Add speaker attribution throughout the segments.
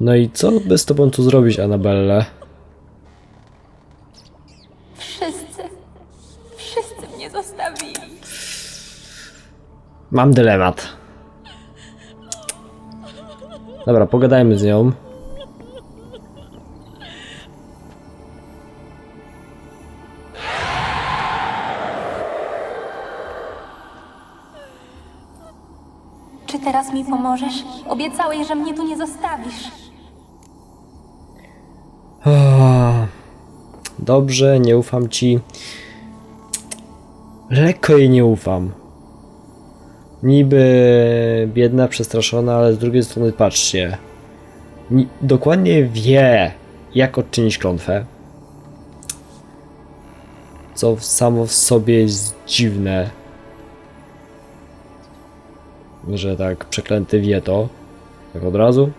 Speaker 1: No i co by z tobą tu zrobić, Anabelle?
Speaker 2: Wszyscy, wszyscy mnie zostawili.
Speaker 1: Mam dylemat. Dobra, pogadajmy z nią.
Speaker 2: Czy teraz mi pomożesz? Obiecałeś, że mnie tu nie zostawisz.
Speaker 1: Dobrze, nie ufam ci. Lekko jej nie ufam. Niby biedna, przestraszona, ale z drugiej strony patrzcie. Ni- dokładnie wie, jak odczynić klątwę. Co samo w sobie jest dziwne. Że tak przeklęty wie to. Tak od razu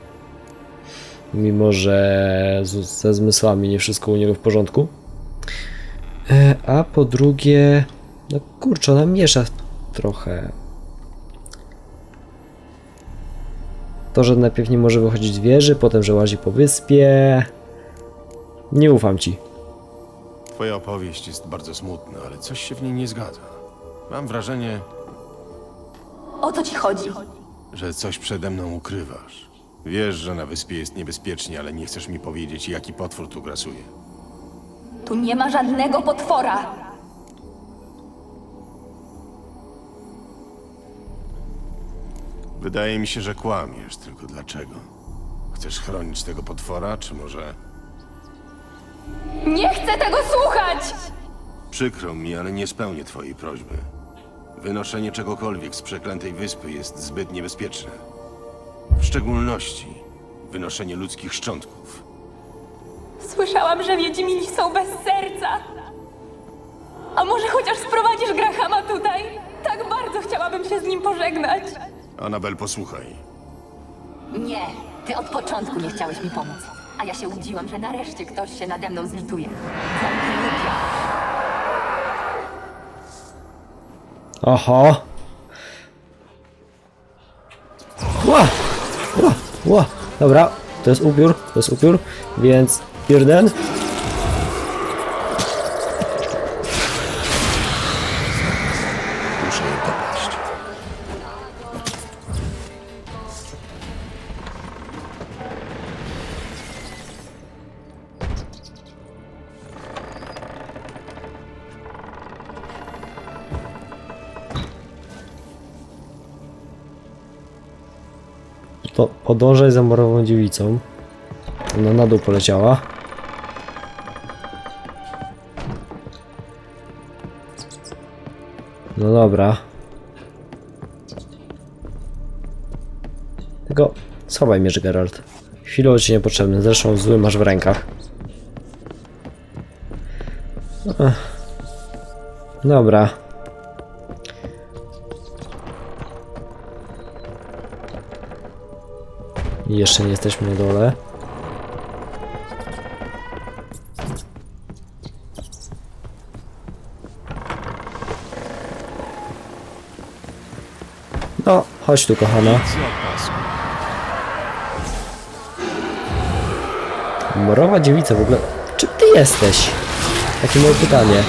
Speaker 1: mimo że ze zmysłami nie wszystko u niego w porządku. E, a po drugie, no kurczę, ona miesza trochę. To, że najpierw nie może wychodzić z wieży, potem, że łazi po wyspie. Nie ufam ci.
Speaker 3: Twoja opowieść jest bardzo smutna, ale coś się w niej nie zgadza. Mam wrażenie,
Speaker 2: O co ci chodzi?
Speaker 3: że coś przede mną ukrywasz. Wiesz, że na wyspie jest niebezpiecznie, ale nie chcesz mi powiedzieć, jaki potwór tu grasuje.
Speaker 2: Tu nie ma żadnego potwora.
Speaker 3: Wydaje mi się, że kłamiesz, tylko dlaczego? Chcesz chronić tego potwora, czy może...
Speaker 2: Nie chcę tego słuchać!
Speaker 3: Przykro mi, ale nie spełnię twojej prośby. Wynoszenie czegokolwiek z przeklętej wyspy jest zbyt niebezpieczne. W szczególności wynoszenie ludzkich szczątków.
Speaker 2: Słyszałam, że Wiedźmini są bez serca. A może chociaż sprowadzisz Grahama tutaj? Tak bardzo chciałabym się z nim pożegnać.
Speaker 3: Anabel, posłuchaj.
Speaker 2: Nie, ty od początku nie chciałeś mi pomóc. A ja się łudziłam, że nareszcie ktoś się nade mną zlituje. Głupia.
Speaker 1: Oho! Ła! Ła! Ła! Dobra, to jest upiór, to jest upiór, więc jeden.
Speaker 3: Muszę je dopaść.
Speaker 1: To podążaj za morową dziewicą. Ona na dół poleciała. No dobra. Tylko schowaj mierz, Geralt. Chwilowo ci niepotrzebny, zresztą zły masz w rękach. Dobra. Jeszcze nie jesteśmy na dole. No, chodź tu, kochana. Morowa dziewica w ogóle. Czym ty jesteś? Takie moje pytanie.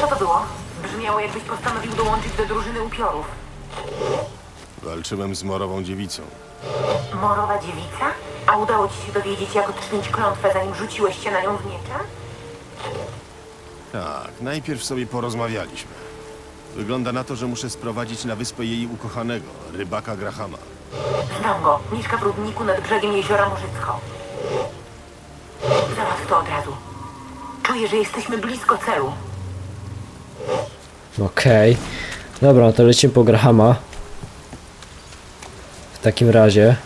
Speaker 4: Co to było? Brzmiało jakbyś postanowił dołączyć do drużyny upiorów.
Speaker 3: Walczyłem z morową dziewicą.
Speaker 4: Morowa dziewica? A udało ci się dowiedzieć, jak odczynić klątwę, zanim rzuciłeś się na nią w miecze?
Speaker 3: Tak, najpierw sobie porozmawialiśmy. Wygląda na to, że muszę sprowadzić na wyspę jej ukochanego, rybaka Grahama.
Speaker 4: Znam go. Mieszka w Rudniku nad brzegiem jeziora Morzycko. Załatw to od razu. Czuję, że jesteśmy blisko celu.
Speaker 1: Okej. Dobra, to lecimy po Grahama. W takim razie.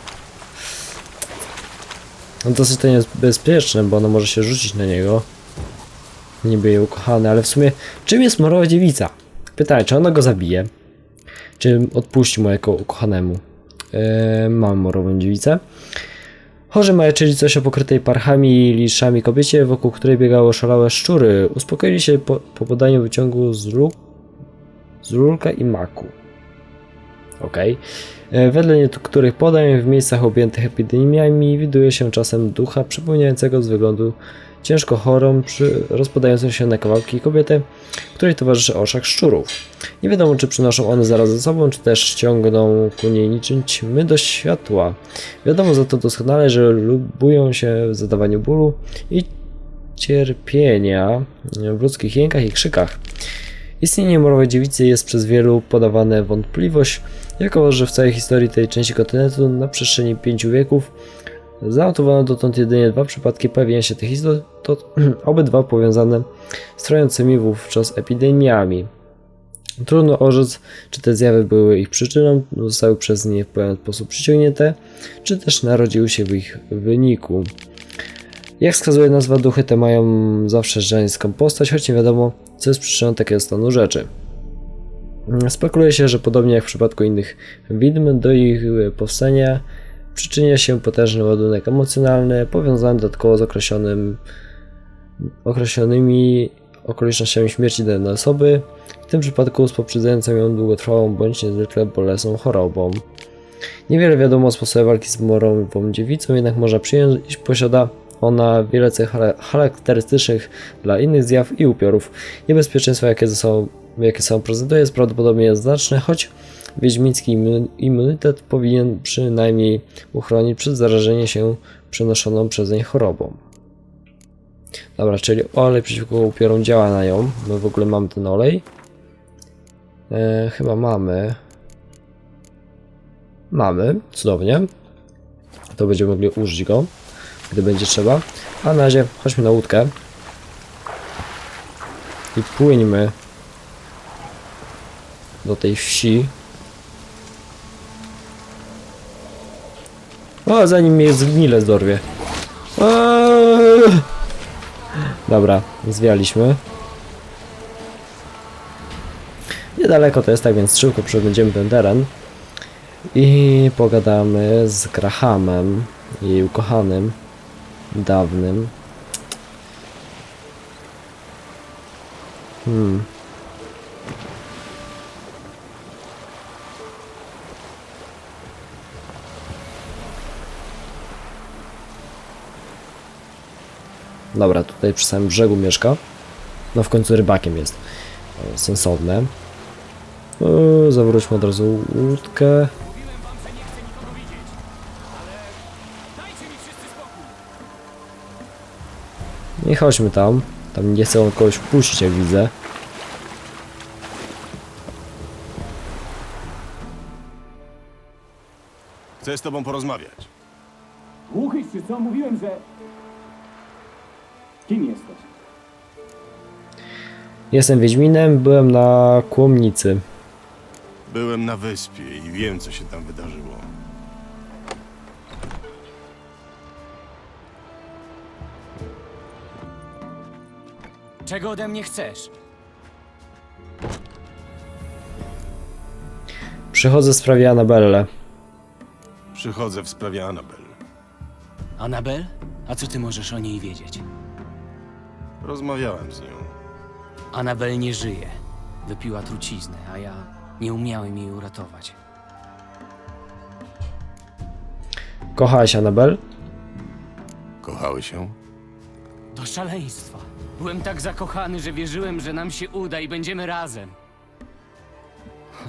Speaker 1: No dosyć to niebezpieczne, bo ono może się rzucić na niego. Niby jej ukochany, ale w sumie czym jest morowa dziewica? Pytanie, czy ona go zabije? Czy odpuści mu jako ukochanemu? Yy, mam morową dziewicę. Chorzy majaczyli coś o pokrytej parchami i liszami kobiecie, wokół której biegały szalałe szczury. Uspokoili się po, po podaniu wyciągu z, ruk, z rurka i maku. Okej. E, Wedle niektórych podań w miejscach objętych epidemiami widuje się czasem ducha przypominającego z wyglądu ciężko chorą, przy rozpadającą się na kawałki kobietę, której towarzyszy orszak szczurów. Nie wiadomo, czy przynoszą one zaraz ze sobą, czy też ciągną ku niej niczym ćmy do światła. Wiadomo za to doskonale, że lubują się w zadawaniu bólu i cierpienia w ludzkich jękach i krzykach. Istnienie morowej dziewicy jest przez wielu podawane wątpliwość, jako że w całej historii tej części kontynentu na przestrzeni pięciu wieków zanotowano dotąd jedynie dwa przypadki pojawienia się tych istot, obydwa powiązane z trwającymi wówczas epidemiami. Trudno orzec, czy te zjawy były ich przyczyną, zostały przez nie w pewien sposób przyciągnięte, czy też narodziły się w ich wyniku. Jak wskazuje nazwa, duchy te mają zawsze żeńską postać, choć nie wiadomo, co jest przyczyną takiego stanu rzeczy. Spekuluje się, że podobnie jak w przypadku innych widm, do ich powstania przyczynia się potężny ładunek emocjonalny, powiązany dodatkowo z określonym, określonymi okolicznościami śmierci danej osoby, w tym przypadku z poprzedzającą ją długotrwałą bądź niezwykle bolesną chorobą. Niewiele wiadomo o sposobie walki z morową dziewicą, jednak można przyjąć, iż posiada ona wiele cech chara- charakterystycznych dla innych zjaw i upiorów. Niebezpieczeństwo, jakie, ze jakie sobą prezentuje, jest prawdopodobnie znaczne, choć wiedźmiński immu- immunitet powinien przynajmniej uchronić przed zarażeniem się przenoszoną przez nie chorobą. Dobra, czyli olej przeciwko upiorom działa na nią. My w ogóle mamy ten olej. E, chyba mamy. Mamy, cudownie. To będziemy mogli użyć go, gdy będzie trzeba. A na razie chodźmy na łódkę. I płyńmy do tej wsi. O, zanim mnie zgnile zdorwie. Dobra, zwialiśmy. Niedaleko to jest, tak więc szybko przebędziemy ten teren. I pogadamy z Grahamem, jej ukochanym, dawnym. Hmm. Dobra, tutaj przy samym brzegu mieszka. No w końcu rybakiem jest. E, Sensowne. E, Zawróćmy od razu łódkę. Nie chodźmy tam. Tam nie chcą kogoś wpuścić, jak widzę.
Speaker 3: Chcę z tobą porozmawiać.
Speaker 5: Głuchyś czy co? Mówiłem, że... Kim jesteś?
Speaker 1: Jestem Wiedźminem, byłem na Kłomnicy.
Speaker 3: Byłem na wyspie i wiem, co się tam wydarzyło.
Speaker 6: Czego ode mnie chcesz?
Speaker 1: Przychodzę w sprawie Annabelle.
Speaker 3: Przychodzę w sprawie Anabel.
Speaker 6: Anabel? A co ty możesz o niej wiedzieć?
Speaker 3: Rozmawiałem z nią.
Speaker 6: Anabel nie żyje. Wypiła truciznę, a ja nie umiałem jej uratować.
Speaker 1: Kochałaś Annabelle?
Speaker 3: Kochały się?
Speaker 6: Do szaleństwa. Byłem tak zakochany, że wierzyłem, że nam się uda i będziemy razem.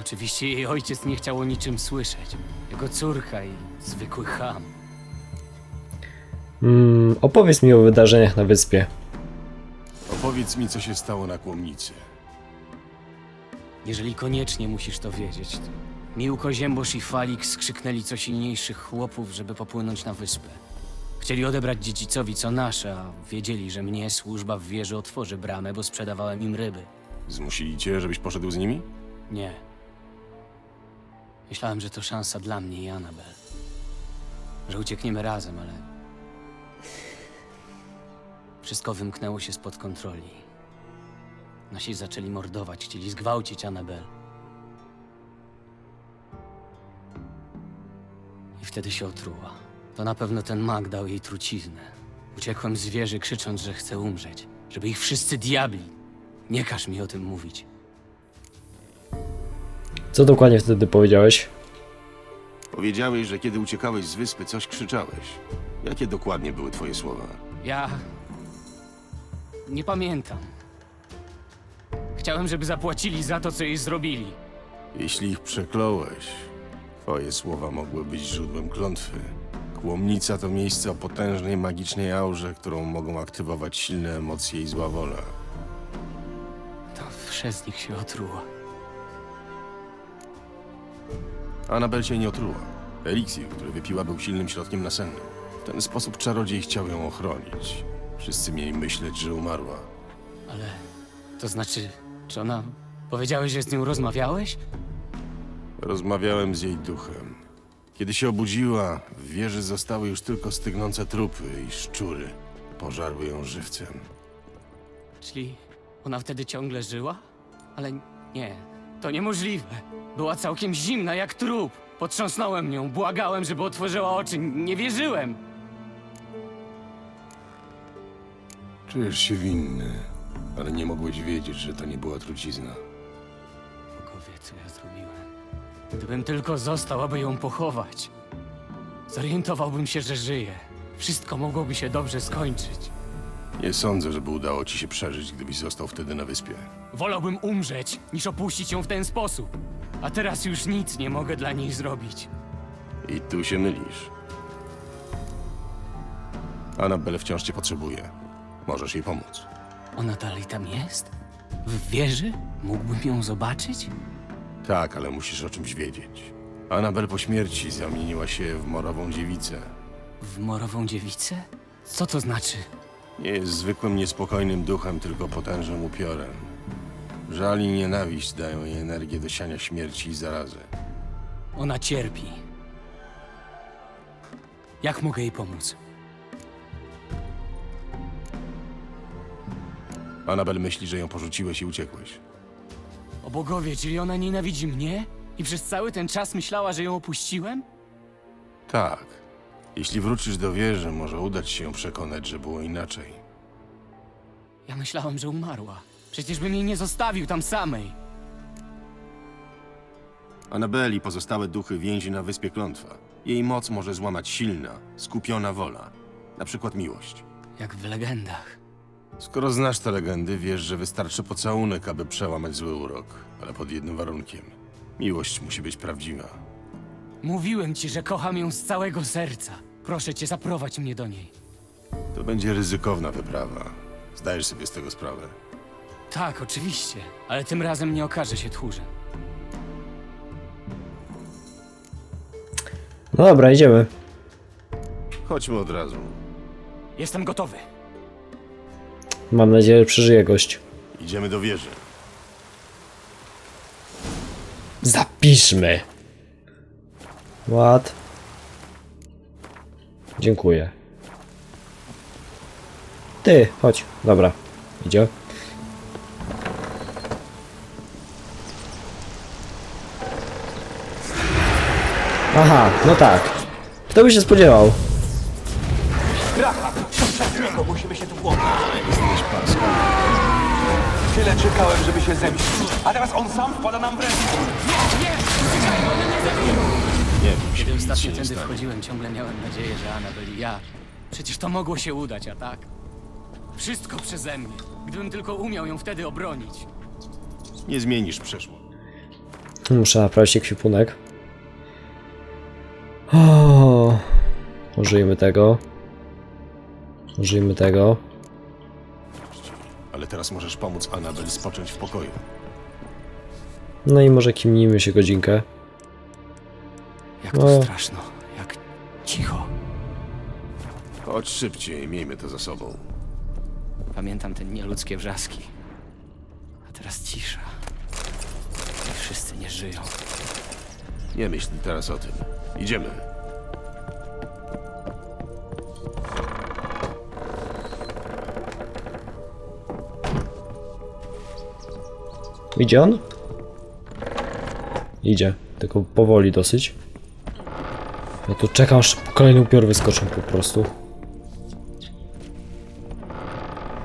Speaker 6: Oczywiście jej ojciec nie chciał o niczym słyszeć. Jego córka i zwykły cham.
Speaker 1: Mm, opowiedz mi o wydarzeniach na wyspie.
Speaker 3: Opowiedz mi, co się stało na kłomnicy.
Speaker 6: Jeżeli koniecznie musisz to wiedzieć, to Miłko, Ziębosz i Falik skrzyknęli co silniejszych chłopów, żeby popłynąć na wyspę. Chcieli odebrać dziedzicowi co nasze, a wiedzieli, że mnie służba w wieży otworzy bramę, bo sprzedawałem im ryby.
Speaker 3: Zmusili cię, żebyś poszedł z nimi?
Speaker 6: Nie. Myślałem, że to szansa dla mnie i Anabel. Że uciekniemy razem, ale... Wszystko wymknęło się spod kontroli. Nasi zaczęli mordować, chcieli zgwałcić Anabel. I wtedy się otruła. To na pewno ten mag dał jej truciznę. Uciekłem z wieży, krzycząc, że chcę umrzeć. Żeby ich wszyscy diabli. Nie każ mi o tym mówić.
Speaker 1: Co dokładnie wtedy powiedziałeś?
Speaker 3: Powiedziałeś, że kiedy uciekałeś z wyspy, coś krzyczałeś. Jakie dokładnie były twoje słowa?
Speaker 6: Ja. Nie pamiętam. Chciałem, żeby zapłacili za to, co jej zrobili.
Speaker 3: Jeśli ich przekląłeś, twoje słowa mogły być źródłem klątwy. Kłomnica to miejsce o potężnej magicznej aurze, którą mogą aktywować silne emocje i zła wola.
Speaker 6: To przez nich się otruło.
Speaker 3: Anabel cię nie otruła. Eliksir, który wypiła, był silnym środkiem nasennym. W ten sposób czarodziej chciał ją ochronić. Wszyscy mieli myśleć, że umarła.
Speaker 6: Ale to znaczy, czy ona. Powiedziałeś, że z nią rozmawiałeś?
Speaker 3: Rozmawiałem z jej duchem. Kiedy się obudziła, w wieży zostały już tylko stygnące trupy i szczury. Pożarły ją żywcem.
Speaker 6: Czyli ona wtedy ciągle żyła? Ale nie, to niemożliwe. Była całkiem zimna jak trup. Potrząsnąłem nią, błagałem, żeby otworzyła oczy. Nie wierzyłem.
Speaker 3: Czujesz się winny, ale nie mogłeś wiedzieć, że to nie była trucizna.
Speaker 6: Bogowie, co ja zrobiłem. Gdybym tylko został, aby ją pochować, zorientowałbym się, że żyje. Wszystko mogłoby się dobrze skończyć.
Speaker 3: Nie sądzę, żeby udało ci się przeżyć, gdybyś został wtedy na wyspie.
Speaker 6: Wolałbym umrzeć, niż opuścić ją w ten sposób. A teraz już nic nie mogę dla niej zrobić.
Speaker 3: I tu się mylisz. Anabel wciąż cię potrzebuje. Możesz jej pomóc.
Speaker 6: Ona dalej tam jest? W wieży? Mógłbym ją zobaczyć?
Speaker 3: Tak, ale musisz o czymś wiedzieć. Anabel po śmierci zamieniła się w morową dziewicę.
Speaker 6: W morową dziewicę? Co to znaczy?
Speaker 3: Nie jest zwykłym niespokojnym duchem, tylko potężnym upiorem. Żal i nienawiść dają jej energię do siania śmierci i zarazy.
Speaker 6: Ona cierpi. Jak mogę jej pomóc?
Speaker 3: Anabel myśli, że ją porzuciłeś i uciekłeś.
Speaker 6: O bogowie, czyli ona nienawidzi mnie? I przez cały ten czas myślała, że ją opuściłem?
Speaker 3: Tak. Jeśli wrócisz do wieży, może udać się ją przekonać, że było inaczej.
Speaker 6: Ja myślałem, że umarła. Przecież bym jej nie zostawił tam samej.
Speaker 3: Anabel i pozostałe duchy więzi na wyspie klątwa. Jej moc może złamać silna, skupiona wola. Na przykład miłość.
Speaker 6: Jak w legendach.
Speaker 3: Skoro znasz te legendy, wiesz, że wystarczy pocałunek, aby przełamać zły urok. Ale pod jednym warunkiem. Miłość musi być prawdziwa.
Speaker 6: Mówiłem ci, że kocham ją z całego serca. Proszę cię, zaprowadź mnie do niej.
Speaker 3: To będzie ryzykowna wyprawa. Zdajesz sobie z tego sprawę.
Speaker 6: Tak, oczywiście, ale tym razem nie okaże się tchórzem.
Speaker 1: No dobra, idziemy.
Speaker 3: Chodźmy od razu.
Speaker 6: Jestem gotowy.
Speaker 1: Mam nadzieję, że przeżyje gość.
Speaker 3: Idziemy do wieży.
Speaker 1: Zapiszmy. Ład. Dziękuję. Ty, chodź. Dobra, idzie. Aha, no tak. Kto by się spodziewał?
Speaker 5: Dlaczego musimy się tu włączyć? Tyle czekałem, żeby się zemścić. A teraz on sam wpada nam w ręce.
Speaker 3: Nie wiem,
Speaker 6: Kiedy
Speaker 3: się nic
Speaker 6: ostatnio
Speaker 3: się nie
Speaker 6: tędy
Speaker 3: stanie.
Speaker 6: wchodziłem, ciągle miałem nadzieję, że Anabel i ja. Przecież to mogło się udać, a tak? Wszystko przeze mnie. Gdybym tylko umiał ją wtedy obronić.
Speaker 3: Nie zmienisz przeszło.
Speaker 1: Muszę naprawić ekwipunek. O, użyjmy tego. Użyjmy tego.
Speaker 3: Ale teraz możesz pomóc Anabel spocząć w pokoju.
Speaker 1: No i może kimnijmy się godzinkę.
Speaker 6: Jak to
Speaker 1: No.
Speaker 6: straszno. Jak cicho.
Speaker 3: Chodź szybciej, miejmy to za sobą.
Speaker 6: Pamiętam te nieludzkie wrzaski. A teraz cisza. I wszyscy nie żyją.
Speaker 3: Nie myśl teraz o tym. Idziemy.
Speaker 1: Idzie on? Idzie, tylko powoli dosyć. Ja tu czekam, aż kolejny upiór wyskoczą po prostu.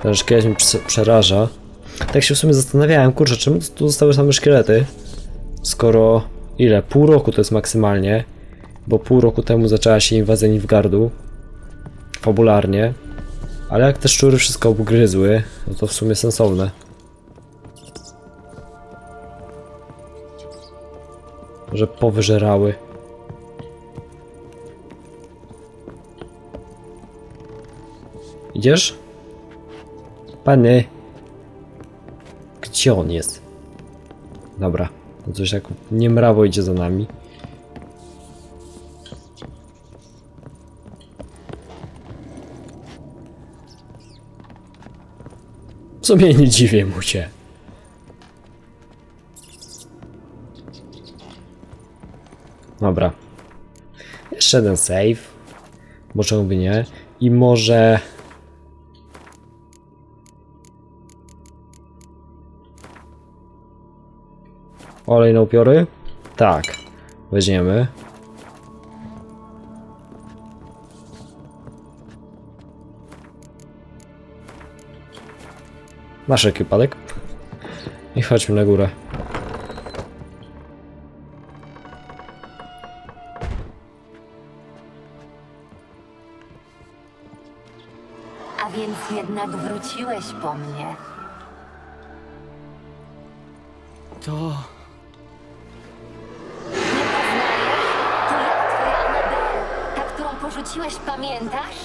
Speaker 1: Ten szkielet mnie prze- przeraża. Tak się w sumie zastanawiałem, kurczę, czemu tu zostały same szkielety? Skoro ile? Pół roku to jest maksymalnie. bo pół roku temu zaczęła się inwazja Nilfgaardu. Fabularnie. Ale jak te szczury wszystko obgryzły, no to w sumie sensowne. Że powyżerały. Idziesz? Pany. Gdzie on jest? Dobra. To coś tak niemrawo idzie za nami. W sumie nie dziwię mu się. Dobra. Jeszcze jeden save. Bo czemu by nie? I może... Olej na upiory? Tak. Weźmiemy. Na wszelki wypadek. I chodźmy na górę.
Speaker 7: Wróciłeś po mnie.
Speaker 6: To...
Speaker 7: Nie poznajesz? To ja, twoja Anabel. Ta, którą porzuciłeś, pamiętasz?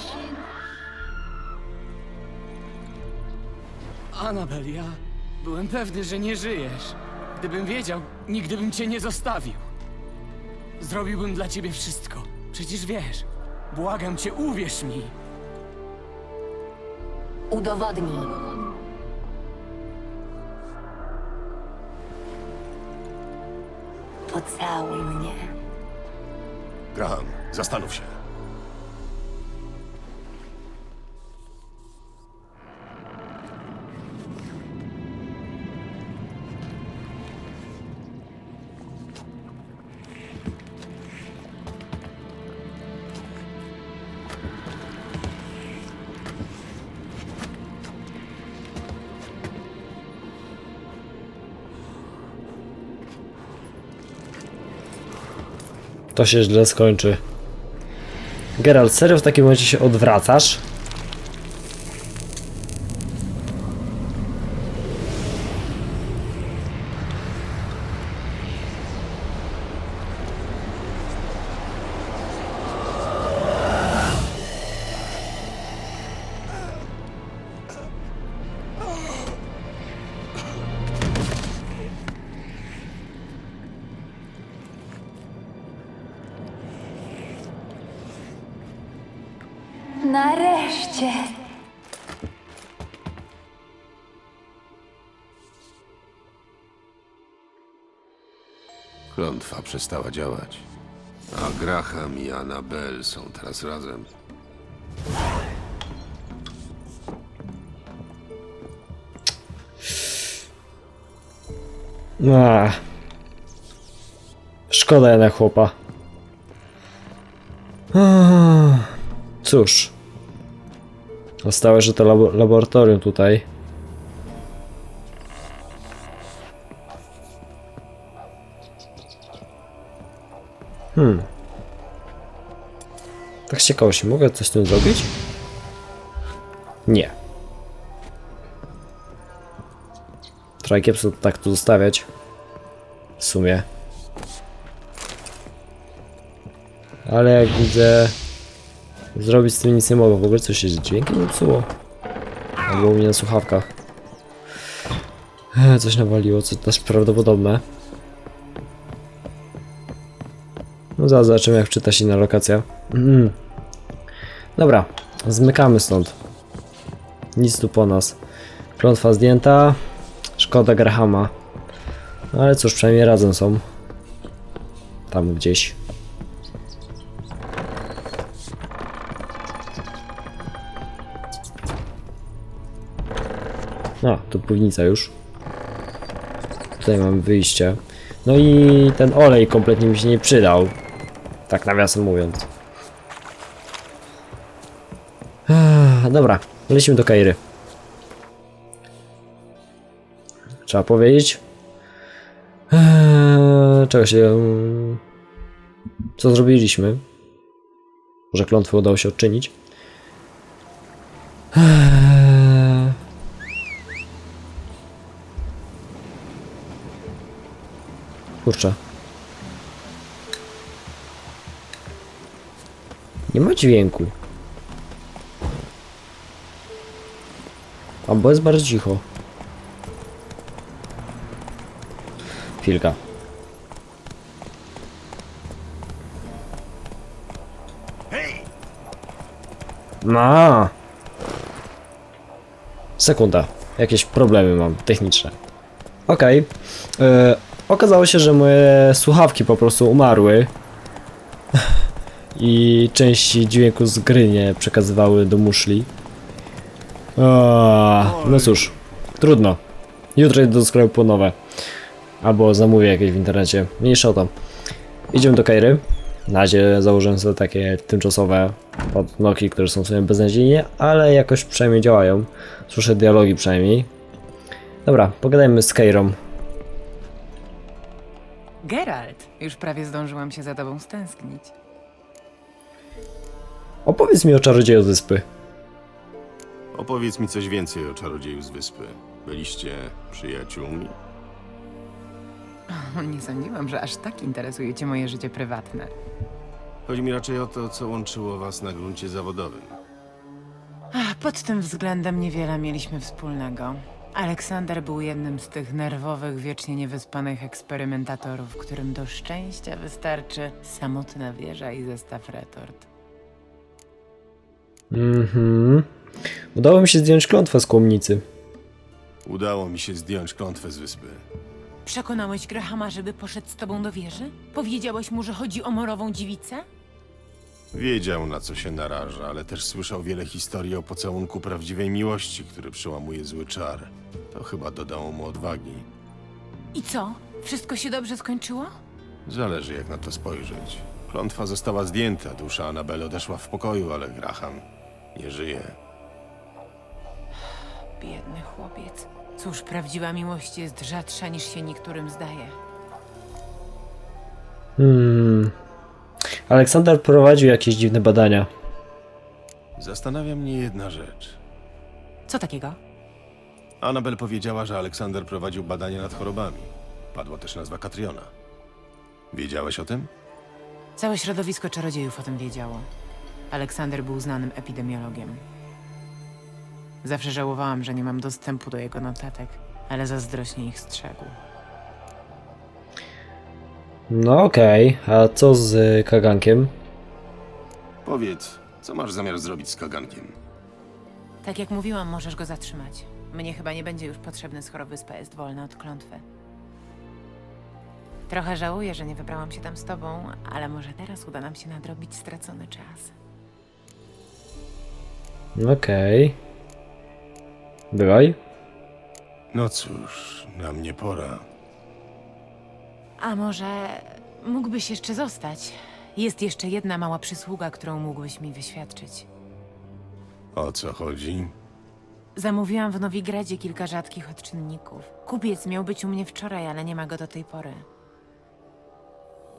Speaker 6: Anabel, ja byłem pewny, że nie żyjesz. Gdybym wiedział, nigdy bym cię nie zostawił. Zrobiłbym dla ciebie wszystko. Przecież wiesz. Błagam cię, uwierz mi.
Speaker 7: Udowodnij. Pocałuj mnie.
Speaker 3: Graham, zastanów się.
Speaker 1: To się źle skończy. Geralt, serio w takim momencie się odwracasz?
Speaker 3: Przestała działać. A Graham i Annabel są teraz razem.
Speaker 1: A. Szkoda jednak chłopa. Cóż. Zostało, że to labo laboratorium tutaj. Hmm. Tak z ciekawości, mogę coś z tym zrobić? Nie. Trochę kiepsko tak tu zostawiać. W sumie. Ale jak widzę... Zrobić z tym nic nie mogę. W ogóle coś się z dźwiękiem zepsuło. Albo u mnie na słuchawkach. Coś nawaliło, co też prawdopodobne. No zaraz zobaczymy jak wczyta się inna lokacja. Mm. Dobra, zmykamy stąd. Nic tu po nas. Klątwa zdjęta. Szkoda Grahama. No ale cóż, przynajmniej razem są. Tam gdzieś. A, tu piwnica już. Tutaj mamy wyjście. No i ten olej kompletnie mi się nie przydał. Tak nawiasem mówiąc. Dobra, lecimy do Kairy. Trzeba powiedzieć. Czego się... Co zrobiliśmy? Może klątwę udało się odczynić? Kurczę. Nie ma dźwięku. Albo jest bardzo cicho. Chwilka. Ma. Sekunda. Jakieś problemy mam techniczne. Okej. E, Okazało się, że moje słuchawki po prostu umarły. I części dźwięku z gry nie przekazywały do muszli. O, no cóż, trudno. Jutro idę do sklepu po nowe. Albo zamówię jakieś w internecie. Mniejsza o to. Idziemy do Kairy. Na razie założyłem sobie takie tymczasowe podnoki, które są sobie beznadziejnie, ale jakoś przynajmniej działają. Słyszę dialogi przynajmniej. Dobra, pogadajmy z Kairą.
Speaker 8: Geralt, już prawie zdążyłam się za tobą stęsknić.
Speaker 1: Opowiedz mi o czarodzieju z wyspy.
Speaker 3: Opowiedz mi coś więcej o czarodzieju z wyspy. Byliście przyjaciółmi?
Speaker 8: Nie sądziłam, że aż tak interesuje cię moje życie prywatne.
Speaker 3: Chodzi mi raczej o to, co łączyło was na gruncie zawodowym.
Speaker 8: Ach, pod tym względem niewiele mieliśmy wspólnego. Aleksander był jednym z tych nerwowych, wiecznie niewyspanych eksperymentatorów, którym do szczęścia wystarczy samotna wieża i zestaw retort.
Speaker 1: Mhm. Udało mi się zdjąć klątwę z kłomnicy.
Speaker 3: Udało mi się zdjąć klątwę z wyspy.
Speaker 8: Przekonałeś Grahama, żeby poszedł z tobą do wieży? Powiedziałeś mu, że chodzi o morową dziewicę?
Speaker 3: Wiedział, na co się naraża, ale też słyszał wiele historii o pocałunku prawdziwej miłości, który przełamuje zły czar. To chyba dodało mu odwagi.
Speaker 8: I co? Wszystko się dobrze skończyło?
Speaker 3: Zależy, jak na to spojrzeć. Klątwa została zdjęta, dusza Anabel odeszła w pokoju, ale Graham nie żyje.
Speaker 8: Biedny chłopiec. Cóż, prawdziwa miłość jest rzadsza niż się niektórym zdaje.
Speaker 1: Hmm. Aleksander prowadził jakieś dziwne badania.
Speaker 3: Zastanawia mnie jedna rzecz.
Speaker 8: Co takiego?
Speaker 3: Anabel powiedziała, że Aleksander prowadził badania nad chorobami. Padła też nazwa Katriona. Wiedziałeś o tym?
Speaker 8: Całe środowisko czarodziejów o tym wiedziało. Aleksander był znanym epidemiologiem. Zawsze żałowałam, że nie mam dostępu do jego notatek, ale zazdrośnie ich strzegł.
Speaker 1: No okej, a co z kagankiem?
Speaker 3: Powiedz, co masz zamiar zrobić z kagankiem?
Speaker 8: Tak jak mówiłam, możesz go zatrzymać. Mnie chyba nie będzie już potrzebny, skoro wyspa jest wolna od klątwy. Trochę żałuję, że nie wybrałam się tam z tobą, ale może teraz uda nam się nadrobić stracony czas.
Speaker 1: Okej. Bywaj.
Speaker 3: No cóż, na mnie pora.
Speaker 8: A może mógłbyś jeszcze zostać? Jest jeszcze jedna mała przysługa, którą mógłbyś mi wyświadczyć.
Speaker 3: O co chodzi?
Speaker 8: Zamówiłam w Nowigradzie kilka rzadkich odczynników. Kupiec miał być u mnie wczoraj, ale nie ma go do tej pory.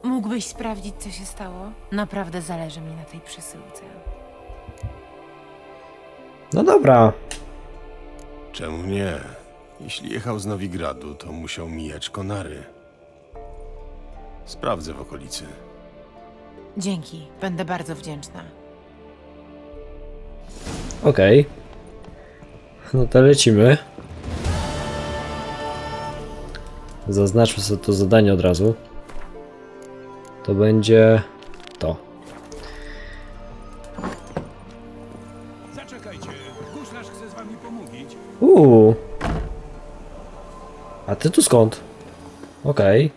Speaker 8: Mógłbyś sprawdzić, co się stało? Naprawdę zależy mi na tej przesyłce.
Speaker 1: No dobra.
Speaker 3: Czemu nie? Jeśli jechał z Nowigradu, to musiał mijać Konary. Sprawdzę w okolicy.
Speaker 8: Dzięki, będę bardzo wdzięczna.
Speaker 1: Okej. No to lecimy. Zaznaczmy sobie to zadanie od razu. To będzie ty tu skąd? Okej.